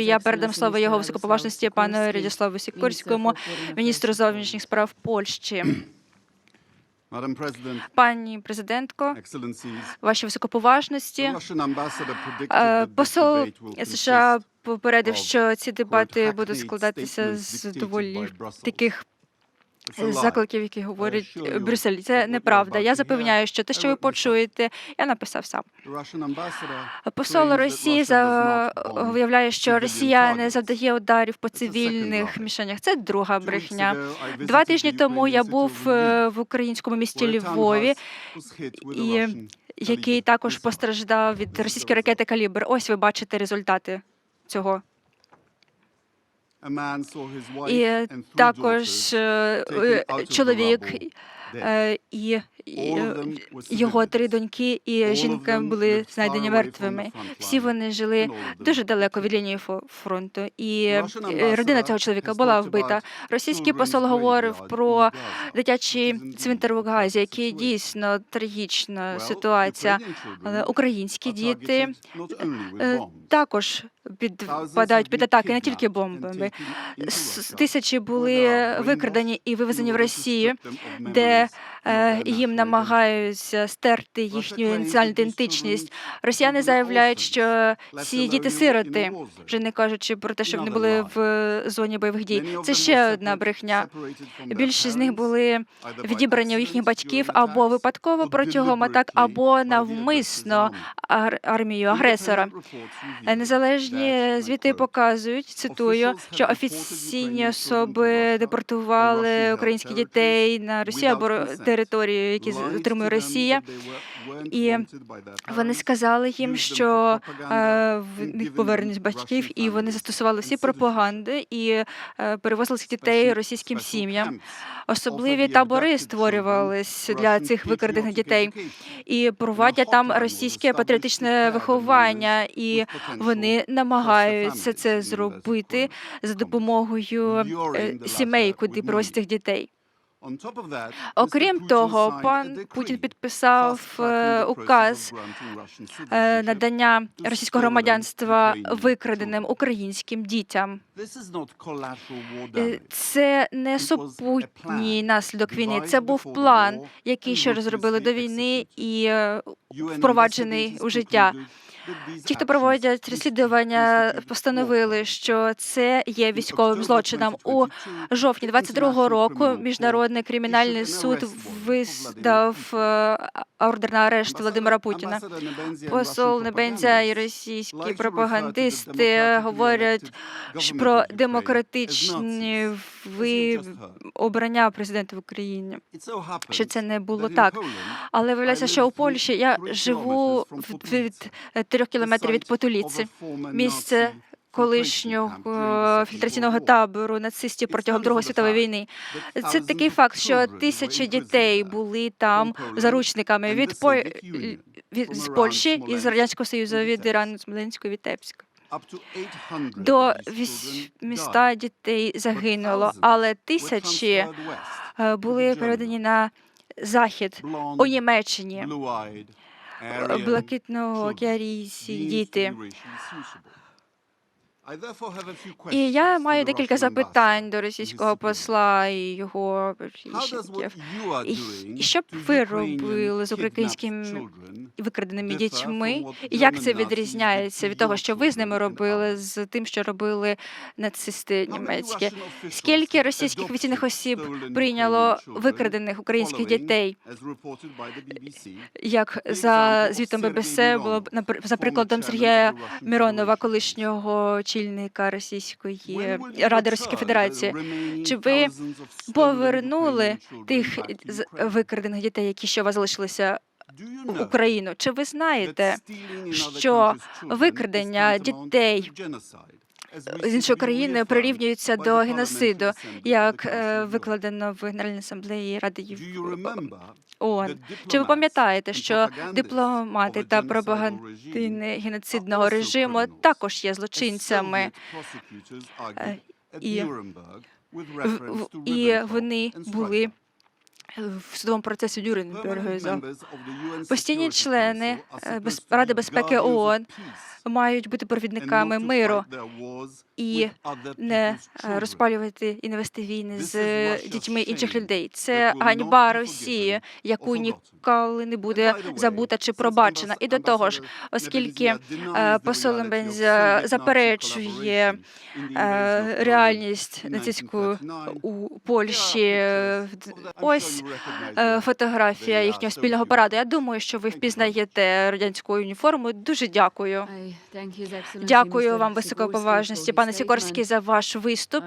Я передам слово його високоповажності пану Радіславу Сікорському, міністру зовнішніх справ Польщі. Пані президентко, ваші високоповажності. Е, Посол США попередив, що ці дебати будуть складатися з доволі таких. Закликів, які говорить assure Брюссель. Це неправда. Я запевняю, що те, що ви почуєте, я написав сам. Посол Росії Russia за does not bomb виявляє, що Росія не завдає ударів по цивільних мішенях. Це друга брехня. Два тижні тому я був е, в українському місті Львові, і який також постраждав від російської ракети Калібр. Ось ви бачите результати цього. І також е, е, чоловік е, і е, його три доньки і жінка були знайдені мертвими. Всі вони жили дуже далеко від лінії фронту, і е, родина цього чоловіка була вбита. Російський посол говорив про дитячий цвинтар в Газі, який дійсно трагічна ситуація. Але українські діти е, також підпадають під атаки не тільки бомбами. Тисячі були викрадені і вивезені в Росію, де їм намагаються стерти їхню національну ідентичність. Росіяни заявляють, що ці діти сироти, вже не кажучи про те, що вони були в е, зоні бойових дій. Це ще одна брехня. Більшість з них були відібрані у їхніх батьків або випадково протягом атак, або навмисно ар- армією агресора. Е, Незалежні звіти показують, цитую, що офіційні особи депортували українських дітей на Росію або територію, які отримує Росія. І Вони сказали їм, що е, в них повернуть батьків, і вони застосували всі пропаганди і е, перевозили цих дітей російським сім'ям. Особливі табори створювались для цих викрадених дітей. і проводять там російське патріотичне виховання, і вони намагаються це зробити за допомогою сімей, куди привозять цих дітей. Окрім того, пан Путін підписав е, указ е, надання російського громадянства викраденим українським дітям. Е, Це не супутній наслідок війни. Це був план, який ще розробили до війни і впроваджений у життя. Ті, хто проводять розслідування, постановили, що це є військовим злочином. У жовтні 22-го року міжнародний кримінальний суд видав е, ордер на арешт Володимира Путіна. Посол Небензя і російські пропагандисти говорять про демократичні ви обрання президента в Україні. Що це не було так. Але виявляється, що у Польщі я живу від, від е, трьох кілометрів від Потуліці, місце колишнього е, фільтраційного табору нацистів протягом Другої світової війни. Це такий факт, що тисячі дітей були там заручниками від по від з Польщі і з радянського союзу від Ірану, Смоленського, Вітебська. До 800 дітей загинуло, але тисячі е, були переведені на захід у Німеччині. Блакитно-океарійці діти. І я маю декілька запитань до російського посла і його прихильників. І що б ви робили з українськими викраденими дітьми? І як це відрізняється від того, що ви з ними робили, з тим, що робили нацисти німецькі? Скільки російських офіційних осіб прийняло викрадених українських дітей? Як за звітом ББС було за прикладом Сергія Миронова, колишнього очільника Російської Ради Російської Федерації? Чи ви повернули тих викрадених дітей, які ще у вас залишилися Україну? Чи ви знаєте, що викрадення дітей з іншої країни прирівнюються до геноциду, як е, викладено в Генеральній асамблеї Ради ООН? Чи ви пам'ятаєте, що дипломати та пропагандини геноцидного режиму також є злочинцями? Е, і- І вони були в судовому процесі Нюрнбергу. за- Постійні члени е, Ради безпеки ООН мають бути провідниками миру і не е, розпалювати і не вести війни з дітьми інших людей. Це ганьба Росії, яку ніколи не буде забута чи пробачена. І до того ж, оскільки е, посол Лембенз заперечує реальність нацистську у Польщі, в- ось е, фотографія їхнього спільного параду. Я думаю, що ви впізнаєте радянську уніформу. Дуже дякую. Дякую вам, високоповажності, Високоповажності, пане Сікорський, за ваш виступ.